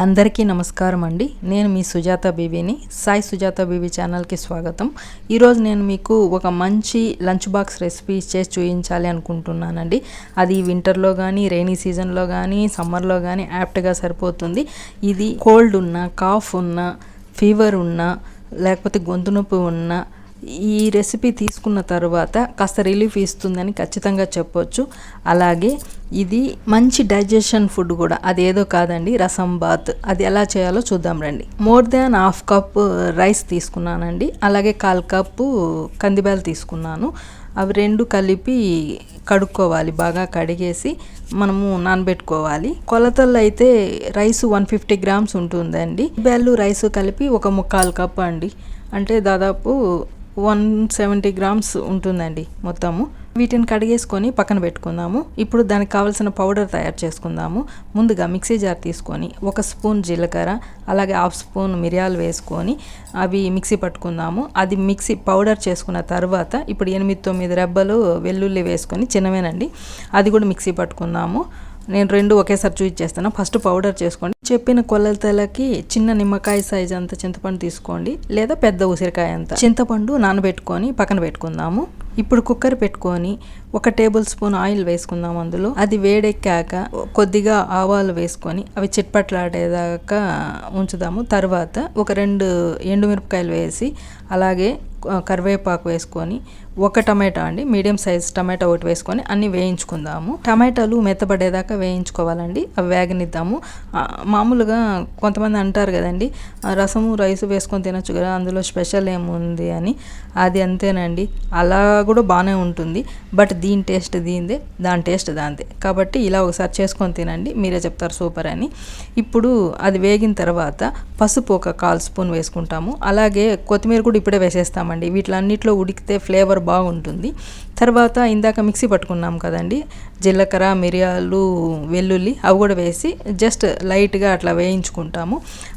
అందరికీ నమస్కారం అండి. నేను మీ సుజాత బీబీని. సాయి సుజాత బీబీ ఛానల్కి స్వాగతం. ఈరోజు నేను మీకు ఒక మంచి లంచ్ బాక్స్ రెసిపీ చేసి చూపించాలి అనుకుంటున్నానండి. అది వింటర్లో కానీ రైనీ సీజన్లో కానీ సమ్మర్లో కానీ యాప్ట్గా సరిపోతుంది. ఇది కోల్డ్ ఉన్న కాఫ్ ఉన్న ఫీవర్ ఉన్న లేకపోతే గొంతు నొప్పి ఉన్న ఈ రెసిపీ తీసుకున్న తర్వాత కాస్త రిలీఫ్ ఇస్తుందని ఖచ్చితంగా చెప్పొచ్చు. అలాగే ఇది మంచి డైజెషన్ ఫుడ్ కూడా. అదేదో కాదండి రసం బాత్. అది ఎలా చేయాలో చూద్దాం రండి. More than half cup rice తీసుకున్నానండి. అలాగే కాల్ కప్పు uh, కందిబ్యాలు తీసుకున్నాను. అవి రెండు కలిపి కడుక్కోవాలి బాగా కడిగేసి మనము నానబెట్టుకోవాలి. కొలతల్లో అయితే రైస్ వన్ ఫిఫ్టీ గ్రామ్స్ ఉంటుందండి. బెల్లు రైస్ కలిపి ఒక ముక్కాలు కప్ అండి. అంటే దాదాపు వన్ సెవెంటీ గ్రామ్స్ ఉంటుందండి మొత్తము. వీటిని కడిగేసుకొని పక్కన పెట్టుకుందాము. ఇప్పుడు దానికి కావాల్సిన పౌడర్ తయారు చేసుకుందాము. ముందుగా మిక్సీ జార్ తీసుకొని ఒక స్పూన్ జీలకర్ర అలాగే హాఫ్ స్పూన్ మిరియాలు వేసుకొని అవి మిక్సీ పట్టుకుందాము. అది మిక్సీ పౌడర్ చేసుకున్న తర్వాత ఇప్పుడు ఎనిమిది తొమ్మిది రెబ్బలు వెల్లుల్లి వేసుకొని చిన్నవేనండి అది కూడా మిక్సీ పట్టుకుందాము. నేను రెండు ఒకేసారి చూసి చేస్తాను ఫస్ట్ పౌడర్ చేసుకోండి. చెప్పిన కొలతలకి చిన్న నిమ్మకాయ సైజ్ అంత చింతపండు తీసుకోండి. లేదా పెద్ద ఉసిరికాయ అంత. చింతపండు నానబెట్టుకొని పక్కన పెట్టుకుందాము. ఇప్పుడు కుక్కర్ పెట్టుకొని ఒక టేబుల్ స్పూన్ ఆయిల్ వేసుకుందాం అందులో. అది వేడెక్కాక కొద్దిగా ఆవాలు వేసుకొని అవి చిట్పట్లాడేదాకా ఉంచుదాము. తర్వాత ఒక రెండు ఎండుమిరపకాయలు వేసి అలాగే కరివేపాకు వేసుకొని ఒక టమాటా అండి మీడియం సైజ్ టమాటా ఒకటి వేసుకొని అన్ని వేయించుకుందాము. టమాటాలు మెత్తబడేదాకా వేయించుకోవాలండి అవి వేగనిద్దాము. మామూలుగా కొంతమంది అంటారు కదండి రసము రైస్ వేసుకొని తినొచ్చు కదా అందులో స్పెషల్ ఏముంది అని. అది అంతేనండి. అలా కూడా బాగానే ఉంటుంది. బట్ దీని టేస్ట్ దీనిదే దాని టేస్ట్ దానిదే. కాబట్టి ఇలా ఒకసారి చేసుకొని తినండి మీరే చెప్తారు సూపర్ అని. ఇప్పుడు అది వేగిన తర్వాత పసుపు ఒక కాల్ స్పూన్ వేసుకుంటాము. అలాగే కొత్తిమీర కూడా ఇప్పుడే వేసేస్తామండి. వీటిలన్నింటిలో ఉడికితే ఫ్లేవర్ బాగుంటుంది. తర్వాత ఇందాక మిక్సీ పట్టుకున్నాం కదండి. జీలకర్ర మిరియాలు వెల్లుల్లి అవి కూడా వేసి జస్ట్ లైట్గా అట్లా వేయించుకుంటాము.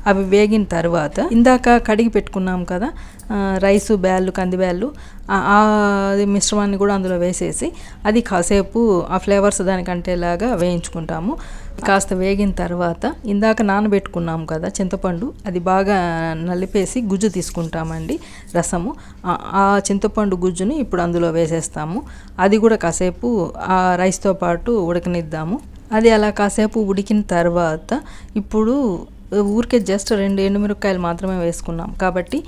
అవి వేగిన తర్వాత ఇందాక కడిగి పెట్టుకున్నాం కదా రైసు బ్యాళ్ళు కందిబ్యాళ్ళు అది మిశ్రమాన్ని కూడా అందులో వేసేసి అది కాసేపు ఆ ఫ్లేవర్స్ దానికి అంటేలాగా వేయించుకుంటాము. కాస్త వేగిన తర్వాత ఇందాక నానబెట్టుకున్నాం కదా చింతపండు అది బాగా నలిపేసి గుజ్జు తీసుకుంటామండి రసము. ఆ చింతపండు గుజ్జుని ఇప్పుడు అందులో వేసేస్తాము. అది కూడా కాసేపు ఆ రైస్తో పాటు ఉడకనిద్దాము. అది అలా కాసేపు ఉడికిన తర్వాత ఇప్పుడు ఊరికే జస్ట్ రెండు ఎండుమిరపకాయలు మాత్రమే వేసుకున్నాం. కాబట్టి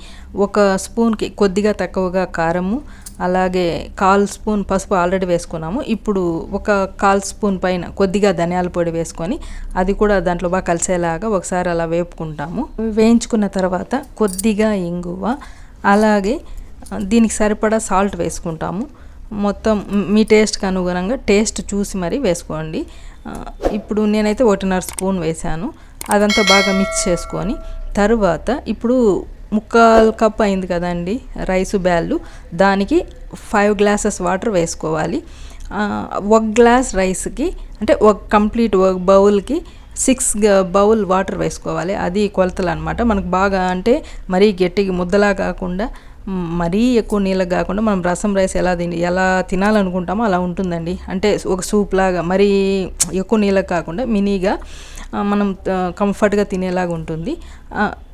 ఒక స్పూన్కి కొద్దిగా తక్కువగా కారము అలాగే కాల్ స్పూన్ పసుపు ఆల్రెడీ వేసుకున్నాము. ఇప్పుడు ఒక కాల్ స్పూన్ పైన కొద్దిగా ధనియాల పొడి వేసుకొని అది కూడా దాంట్లో బాగా కలిసేలాగా ఒకసారి అలా వేపుకుంటాము. వేయించుకున్న తర్వాత కొద్దిగా ఇంగువ అలాగే దీనికి సరిపడా సాల్ట్ వేసుకుంటాము. మొత్తం మీ టేస్ట్కి అనుగుణంగా టేస్ట్ చూసి మరీ వేసుకోండి. ఇప్పుడు నేనైతే ఒకటిన్నర స్పూన్ వేసాను అదంతా బాగా మిక్స్ చేసుకొని తరువాత ఇప్పుడు ముక్కాలు కప్ అయింది కదండి రైసు బ్యాళ్ళు. దానికి ఫైవ్ గ్లాసెస్ వాటర్ వేసుకోవాలి. ఒక గ్లాస్ రైస్కి అంటే ఒక కంప్లీట్ ఒక బౌల్కి సిక్స్ బౌల్ వాటర్ వేసుకోవాలి. అది కొలతలు అనమాట మనకు బాగా అంటే మరీ గట్టిగా ముద్దలా కాకుండా మరీ ఎక్కువ నీళ్ళకి కాకుండా మనం రసం రైస్ ఎలా తిని ఎలా తినాలనుకుంటామో అలా ఉంటుందండి. అంటే ఒక సూప్ లాగా మరీ ఎక్కువ నీళ్ళకి కాకుండా మినీగా మనం కంఫర్ట్గా తినేలాగా ఉంటుంది.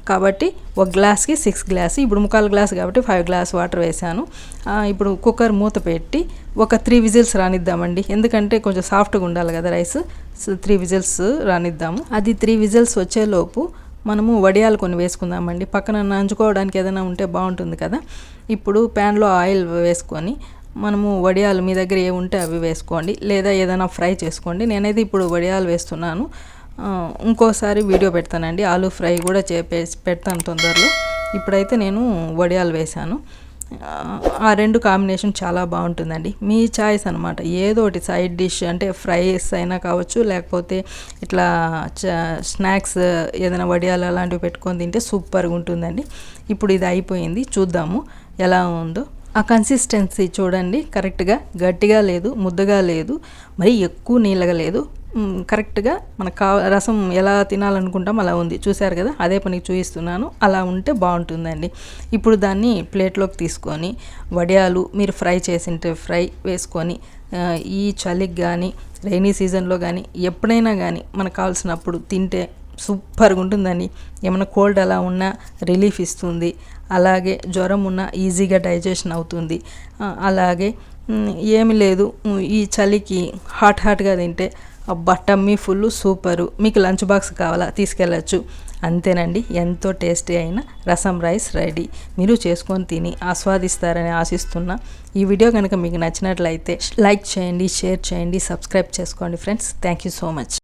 కాబట్టి ఒక గ్లాస్కి సిక్స్ గ్లాస్ ఇప్పుడు ముక్కాలు గ్లాస్ కాబట్టి ఫైవ్ గ్లాస్ వాటర్ వేసాను. ఇప్పుడు కుక్కర్ మూత పెట్టి ఒక త్రీ విజిల్స్ రానిద్దామండి. ఎందుకంటే కొంచెం సాఫ్ట్గా ఉండాలి కదా రైస్. Three whistles రానిద్దాము. అది త్రీ విజిల్స్ వచ్చేలోపు మనము వడియాలు కొన్ని వేసుకుందామండి. పక్కన నంచుకోవడానికి ఏదైనా ఉంటే బాగుంటుంది కదా. ఇప్పుడు ప్యాన్లో ఆయిల్ వేసుకొని మనము వడియాలు మీ దగ్గర ఏ ఉంటే అవి వేసుకోండి. లేదా ఏదైనా ఫ్రై చేసుకోండి. నేనైతే ఇప్పుడు వడియాలు వేస్తున్నాను. ఇంకోసారి వీడియో పెడతానండి. ఆలూ ఫ్రై కూడా చే పెడతాను తొందరలో. ఇప్పుడైతే నేను వడియాలు వేశాను. ఆ రెండు కాంబినేషన్ చాలా బాగుంటుందండి. మీ చాయిస్ అనమాట ఏదో ఒకటి సైడ్ డిష్ అంటే ఫ్రైస్ అయినా కావచ్చు లేకపోతే ఇట్లా స్నాక్స్ ఏదైనా వడియాలు అలాంటివి పెట్టుకొని తింటే సూపర్గా ఉంటుందండి. ఇప్పుడు ఇది అయిపోయింది. చూద్దాము ఎలా ఉందో. ఆ కన్సిస్టెన్సీ చూడండి. కరెక్ట్గా గట్టిగా లేదు ముద్దగా లేదు మరి ఎక్కువ నీళ్ళగా లేదు. కరెక్ట్గా మనకు కా రసం ఎలా తినాలనుకుంటాం అలా ఉంది. చూశారు కదా? అదే పనికి చూపిస్తున్నాను అలా ఉంటే బాగుంటుందండి. ఇప్పుడు దాన్ని ప్లేట్లోకి తీసుకొని వడియాలు మీరు ఫ్రై చేసింటే ఫ్రై వేసుకొని ఈ చలికి కానీ రైనీ సీజన్లో కానీ ఎప్పుడైనా కానీ మనకు కావాల్సినప్పుడు తింటే సూపర్గా ఉంటుందండి. ఏమైనా కోల్డ్ అలా ఉన్నా రిలీఫ్ ఇస్తుంది. అలాగే జ్వరం ఉన్నా ఈజీగా డైజెషన్ అవుతుంది. అలాగే ఏమి లేదు. ఈ చలికి హాట్ హాట్గా తింటే అబ్బా టమ్మీ ఫుల్ సూపరు. మీకు లంచ్ బాక్స్ కావాలా? తీసుకెళ్ళచ్చు. అంతేనండి ఎంతో టేస్టీ అయిన రసం రైస్ రెడీ. మీరు చేసుకొని తిని ఆస్వాదిస్తారని ఆశిస్తున్నా. ఈ వీడియో కనుక మీకు నచ్చినట్లయితే లైక్ చేయండి షేర్ చేయండి సబ్స్క్రైబ్ చేసుకోండి friends. Thank you so much.